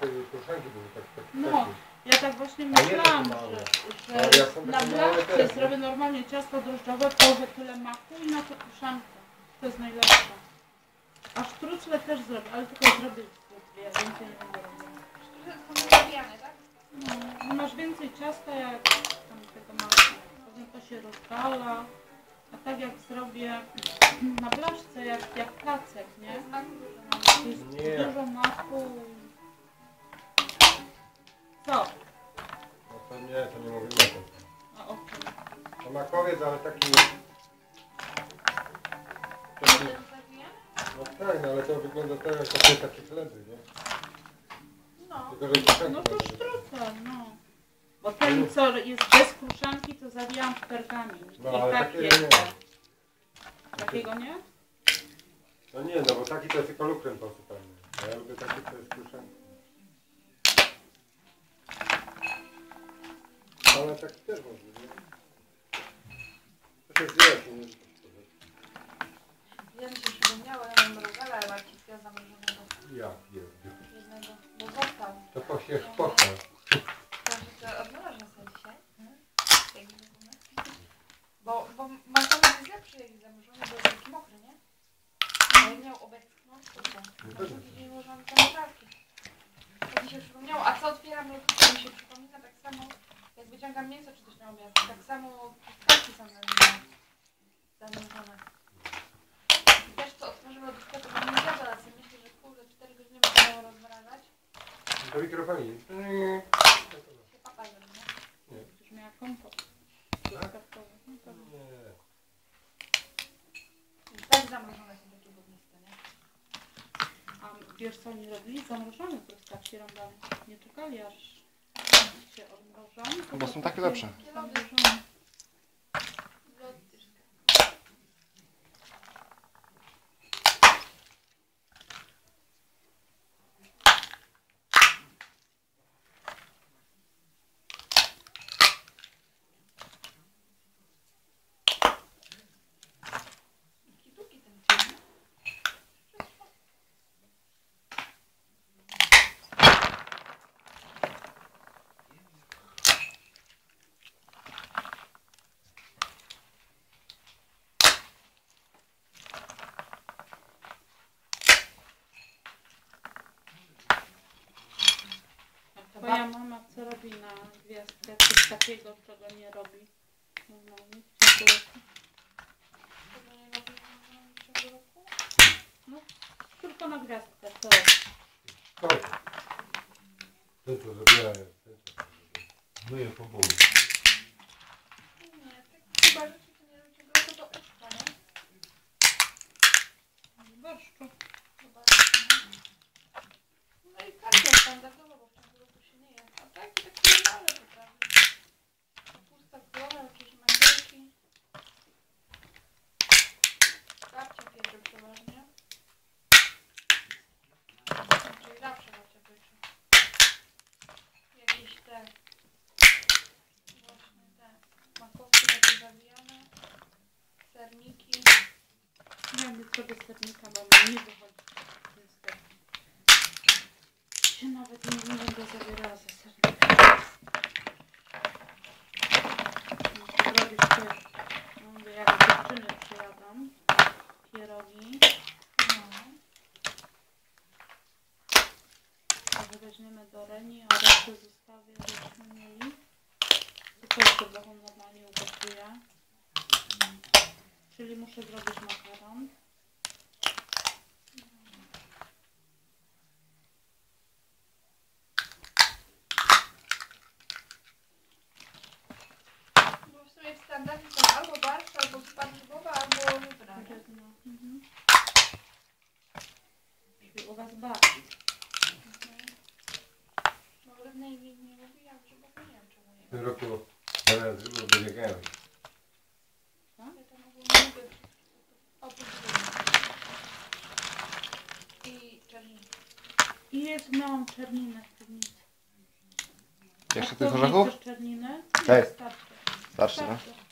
tej kruszanki były tak, tak, No, takie. ja tak właśnie myślałam, że, że na nie? zrobię normalnie ciasto drożdżowe, położę tyle maku i na to kruszankę. To jest najlepsze. A sztrucle też zrobię, ale tylko zrobię dwie, więcej nie będę są tak? No, masz więcej ciasta jak tam tego maku. Potem to się rozwala. A tak jak zrobię na blaszce, jak, jak placek, nie? Jest Nie. dużo maku. Co? No to nie, to nie mówimy o tym. A o czym? To makowiec, ale taki... Taki no tak, no ale to wygląda tak jak takie, takie chleby, nie? No. Tylko, że kruszanki No to sztrucel, no. Bo ten, co jest bez kruszanki, to zawijam w pergamin. No, I ale tak takiego jest. nie. Takiego nie? No nie, no bo taki to jest tylko lukrem posypany. A ja lubię taki, to jest kruszanka. Ale tak też może, nie? To się zjesz, nie? Ja mi się przypomniało, ja mam rogala markickiego zamrożonego. Ja pierdolę. Jednego. Bo został. To pośmiech pochwał. Także to odmrożę sobie dzisiaj. Jak nie zapomnę. Bo, bo markowy jest lepszy jak zamrożony, bo jest taki mokry, nie? A jak miał obecność, to? No tak. drugi dzień ułożyłam zamrażarki. To mi się przypomniało. A co otwieram lodówkę, mi się przypomina tak samo, jak wyciągam mięso czy coś na obiad. Tak samo truskawki są. Zamrożone. I też co otworzymy lodówkę, to nie ale sobie myślę, że kurde, 4 godziny będę miała rozmrażać. Do mikrofali. Się papa zrobi, nie? Już miała kompot. Tak? to Nie. I tak zamrożone są takie budniste, nie? A wiesz co oni robili? Zamrożone truskawki rąbane. Nie czekali aż się odmrożą. tylko Bo są takie lepsze. Twoja mama co robi na gwiazdkę? Coś takiego, czego nie robi normalnie w ciągu roku? Tego nie robię w ciągu roku. Tylko na gwiazdkę co robi? Chodź. Ten co zabierają. Myję po boku. Nie, tak chyba rzeczy, co nie robię w ciągu roku, to uczta, nie? W barszczu. Chyba, nie? No i karpia standardowo, bo w ciągu roku się nie je. A tak, i takie małe potrawy. Kapusta królona, jakieś mandelki. Babcia piecze przeważnie. Czyli zawsze babcia piecze. Jakieś te... Właśnie te makowki takie zawijane. Serniki. Ja nie zrobię sernika, bo mi nie wychodzi. Niestety. Się nawet nie, będę zabierała za sernika. Muszę robić też. Mówię, jak dziewczyny przyjadą. Pierogi. No. Weźmiemy do Reni, a resztę zostawię, żebyśmy mieli. Tylko jeszcze trochę normalnie ugotuję. Czyli muszę zrobić makaron. Bo w sumie w standardzie są albo barszcz, albo spadlibowa, albo rybna. nie? Rybna. Mhm. Czyli u Was bardziej. Bo rybnej nikt nie lubi, a grzybowej nie wiem czemu nie. W tym roku zamiast rybów będzie gęś. Ja tam ogólnie lubię oprócz ryby. I czerniki. I jest małą czerninę w piwnicy. Jeszcze tych orzechów? Czerninę? Tak. Starczy. Starszy, no. Starczy.